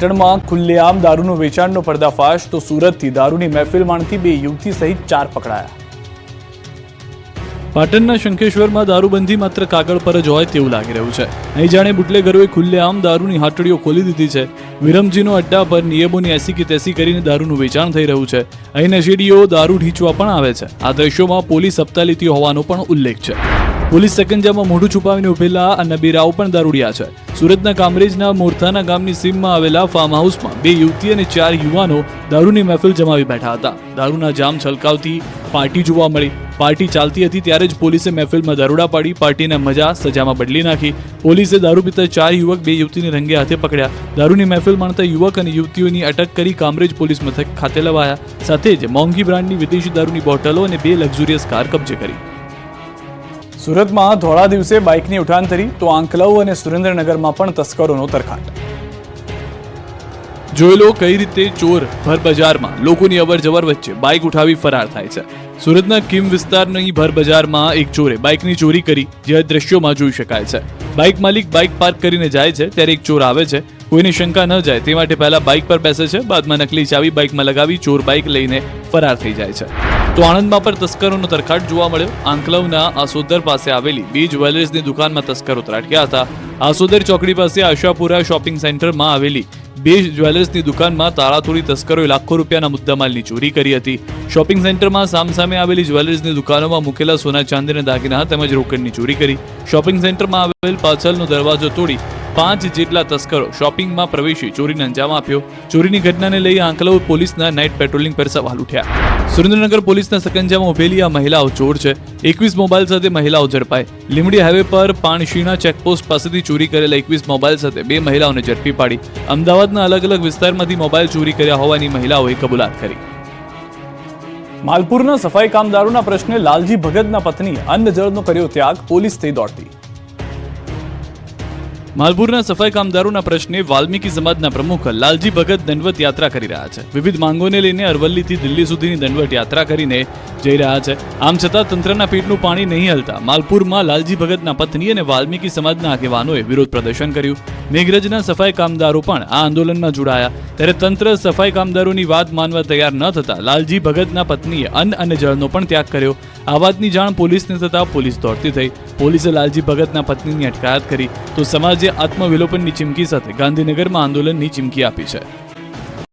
પાટણમાં ખુલ્લેઆમ દારૂનું વેચાણનો પર્દાફાશ, તો સુરતથી દારૂની મહેફિલ માણતી બે યુવતી સહિત ચાર પકડાયા. પાટણના શંખેશ્વરમાં દારૂબંધી માત્ર કાગળ પર જ હોય તેવું લાગી રહ્યું છે. અહીં જાણે બુટલેગરોએ ખુલ્લેઆમ દારૂની હાટડીઓ ખોલી દીધી છે. વિરમજીનો અડ્ડા પર નિયમોની એસી કે તેસી કરીને દારૂનું વેચાણ થઈ રહ્યું છે. અહીં નશેડીઓ દારૂ ઢીંચવા પણ આવે છે. આ દ્રશ્યોમાં પોલીસ હપ્તા લીધી હોવાનો પણ ઉલ્લેખ છે. પોલીસ સકંજામાં મોઢું છુપાવીને ઉભેલા આ નબીરાઓ પણ દારૂડિયા છે. સુરતના કામરેજના મોરથાના ગામની સીમમાં આવેલા ફાર્મ હાઉસમાં બે યુવતી અને ચાર યુવાનો દારૂની મહેફિલ જમાવી બેઠા હતા. દારૂના જામ છલકાવતી પાર્ટી જોવા મળી. પાર્ટી ચાલતી હતી ત્યારે જ પોલીસે મહેફિલમાં દારૂડા પાડી પાર્ટીને મજા સજામાં બદલી નાખી. પોલીસે દારૂ પીતા ચાર યુવક બે યુવતીને રંગે હાથે પકડ્યા. દારૂની મહેફિલ માણતા યુવક અને યુવતીઓની અટક કરી કામરેજ પોલીસ મથક ખાતે લવાયા. સાથે જ મોંઘી બ્રાન્ડની વિદેશી દારૂની બોટલો અને બે લક્ઝુરિયસ કાર કબજે કરી. સુરતમાં ધોળા દિવસે બાઇકની ઉઠાંતરી તો આંકલાવ અને સુરેન્દ્રનગરમાં પણ તસ્કરોનો તરખાટ. જોઈ લો કઈ રીતે ચોર ભર બજારમાં લોકોની અવર જવર વચ્ચે બાઇક ઉઠાવી ફરાર થાય છે. સુરતના કિમ વિસ્તારની ભર બજારમાં એક ચોરે બાઇકની ચોરી કરી જે દ્રશ્યોમાં જોઈ શકાય છે. બાઇક માલિક બાઇક પાર્ક કરીને જાય છે, ત્યારે એક ચોર આવે છે. કોઈની શંકા ન જાય, તે માટે પહેલા બાઇક પર બેસે છે, બાદમાં નકલી ચાવી બાઇકમાં લગાવી ચોર બાઇક લઈને ફરાર થઈ જાય છે. તો આણંદમાં પણ તસ્કરોનો તરખાટ જોવા મળ્યો. આંકલવના આસોદર પાસે આવેલી બે જ્વેલર્સની દુકાનમાં તસ્કરો ત્રાટક્યા હતા. આસોદર ચોકડી પાસે આશાપુરા શોપિંગ સેન્ટરમાં આવેલી બે જ્વેલર્સની દુકાનમાં તાળાતોડી તસ્કરોએ લાખો રૂપિયાના મુદ્દામાલની ચોરી કરી હતી. શોપિંગ સેન્ટરમાં સામસામે આવેલી જ્વેલર્સની દુકાનોમાં મૂકેલા સોના ચાંદીના દાગીના તેમજ રોકડની ચોરી કરી. શોપિંગ સેન્ટરમાં આવેલ પાછળનો દરવાજો તોડી પાંચ જેટલા તસ્કરો શોપિંગમાં પ્રવેશી ચોરીને અંજામ આપ્યો. ચોરીની ઘટનાને લઈ આંકલવ પોલીસના નાઇટ પેટ્રોલિંગ પર સવાલ ઉઠ્યા. સુરેન્દ્રનગર પોલીસના સકંજામાં ઉભેલી આ મહિલાઓ ચોર છે. એકવીસ મોબાઈલ સાથે મહિલાઓ ઝડપાઈ લીમડી હાઈવે પર પાણશીના ચેકપોસ્ટ પાસેથી ચોરી કરેલા એકવીસ મોબાઈલ સાથે બે મહિલાઓને ઝડપી પાડી. અમદાવાદના અલગ અલગ વિસ્તારમાંથી મોબાઈલ ચોરી કર્યા હોવાની મહિલાઓએ કબૂલાત કરી. માલપુરના સફાઈ કામદારોના પ્રશ્ને લાલજી ભગતના પત્ની અન્ન જળનો કર્યો ત્યાગ પોલીસ થઈ દોડતી. માલપુરના સફાઈ કામદારોના પ્રશ્ને વાલ્મીકી સમાજના પ્રમુખ લાલજી ભગત દંડવત યાત્રા કરી રહ્યા છે. વિવિધ માંગોને લઈને અરવલ્લીથી દિલ્હી સુધીની દંડવત યાત્રા કરીને જઈ રહ્યા છે. આમ છતાં તંત્રના પેટનું પાણી નહીં હલતા માલપુરમાં લાલજી ભગતના પત્ની અને વાલ્મીકી સમાજના આગેવાનોએ વિરોધ પ્રદર્શન કર્યું. મેઘરજના સફાઈ કામદારો પણ આ આંદોલનમાં જોડાયા. ત્યારે તંત્ર સફાઈ કામદારોની વાત માનવા તૈયાર ન થતા લાલજી ભગતના પત્નીએ અન્ન અને જળનો પણ ત્યાગ કર્યો. આ વાતની જાણ પોલીસને થતા પોલીસ દોડતી થઈ. પોલીસે લાલજી ભગતના પત્નીની અટકાયત કરી. તો સમાજે આત્મવિલોપનની ચીમકી સાથે ગાંધીનગરમાં આંદોલનની ચીમકી આપી છે.